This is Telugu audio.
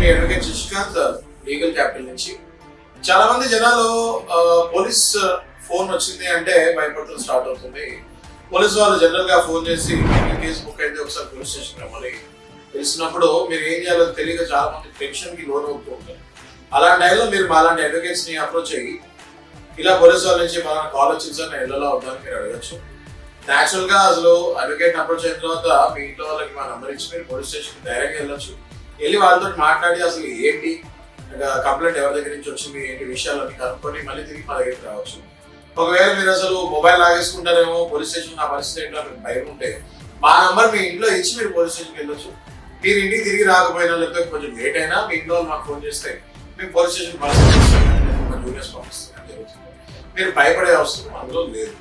పేరు శశికాంత్ లీగల్ క్యాపిటల్ నుంచి. చాలా మంది జనాలు పోలీస్ ఫోన్ వచ్చింది అంటే భయపడటం స్టార్ట్ అవుతుంది. పోలీస్ వాళ్ళు జనరల్గా ఫోన్ చేసి కేసు బుక్ అయితే ఒకసారి పోలీస్ స్టేషన్ రమ్మని. తెలిసినప్పుడు మీరు ఏం చేయాలో తెలియక చాలా మంది టెన్షన్కి లోన్ అవుతూ ఉంటారు. అలాంటి టైంలో మీరు మా అలాంటి అడ్వకేట్స్ని అప్రోచ్ అయ్యి ఇలా పోలీస్ వాళ్ళ నుంచి మన కాల్ వచ్చింది సార్ నేను ఇళ్ళలో అవుతాను మీరు అడగచ్చు. యాక్చువల్గా అసలు అడ్వకేట్ అప్రోచ్ అయిన తర్వాత మీ ఇంట్లో వాళ్ళకి మా నంబర్ ఇచ్చి మీరు పోలీస్ స్టేషన్ డైరెక్ట్ వెళ్ళొచ్చు. వెళ్ళి వాళ్ళతో మాట్లాడి అసలు ఏంటి? కంప్లైంట్ ఎవరి దగ్గర నుంచి వచ్చింది? ఏంటి విషయాలన్నీ కనుక్కొని మళ్ళీ తిరిగి మా దగ్గరికి రావచ్చు. ఒకవేళ మీరు అసలు మొబైల్ లాగేసుకుంటారేమో పోలీస్ స్టేషన్ నా పరిస్థితి ఏంటో మీకు భయం ఉంటే మా నంబర్ మీ ఇంట్లో ఇచ్చి మీరు పోలీస్ స్టేషన్కి వెళ్ళొచ్చు. మీరు ఇంటికి తిరిగి రాకపోయినా లేకపోతే కొంచెం లేట్ అయినా మీ ఇంట్లో మాకు ఫోన్ చేస్తే మేము పోలీస్ స్టేషన్ జూనియర్స్ పంపిస్తాం. జరుగుతుంది మీరు భయపడే అవసరం అందులో లేదు.